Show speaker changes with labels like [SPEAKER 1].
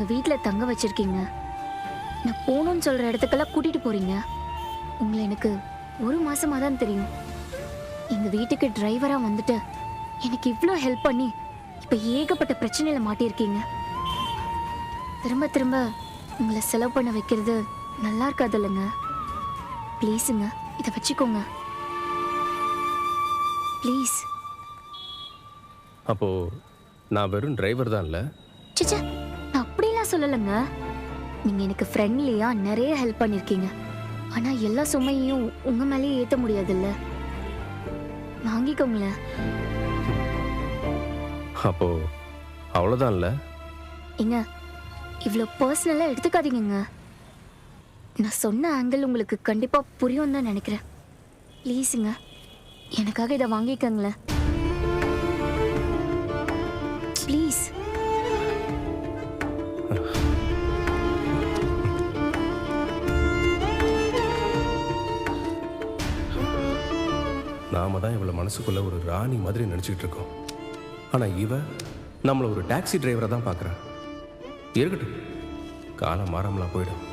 [SPEAKER 1] உங்க வீட்ல தங்க வச்சிருக்கீங்க. நான் போகணும்னு சொல்ற இடத்துக்கெல்லாம் கூட்டிட்டு போறீங்க. உங்களை எனக்கு ஒரு மாசமா தான் தெரியும். எங்க வீட்டுக்கு டிரைவரா வந்துட்டு எனக்கு இவ்ளோ ஹெல்ப் பண்ணி இப்ப ஏகப்பட்ட பிரச்சனையில மாட்டியிருக்கீங்க. திரும்ப திரும்ப உங்களை செலவு பண்ண வைக்கிறது நல்லா இருக்காது இல்லைங்க ப்ளீஸுங்க இதை வச்சுக்கோங்க. ப்ளீஸ்
[SPEAKER 2] அப்போ நான் வெறும் டிரைவர் தான் இல்லை?
[SPEAKER 1] சிச்சா அப்படிலாம் சொல்லலைங்க. நீங்க எனக்கு ஃப்ரெண்ட்லியா நிறைய ஹெல்ப் பண்ணிருக்கீங்க. ஆனா எல்லா சுமையையும் உங்க மேலேயே ஏத்த முடியாதுல்ல. வாங்கிக்கோங்களேன்.
[SPEAKER 2] அப்போ அவ்வளோதான் இல்லை
[SPEAKER 1] ஏங்க இவ்வளோ பர்சனலாக எடுத்துக்காதீங்கங்க. நான் சொன்ன ஆங்கிள் உங்களுக்கு கண்டிப்பாக புரியும் தான் நினைக்கிறேன். ப்ளீஸுங்க எனக்காக இதை வாங்கிக்கங்களேன். ப்ளீஸ்
[SPEAKER 2] நாம தான் இவளை மனசுக்குள்ள ஒரு ராணி மாதிரி நினச்சிக்கிட்டு இருக்கோம். ஆனால் இவ நம்மளை ஒரு டாக்ஸி டிரைவரை தான் பார்க்குறான் இருக்கட்டும் காலம் மாறாமலாம் போயிடும்.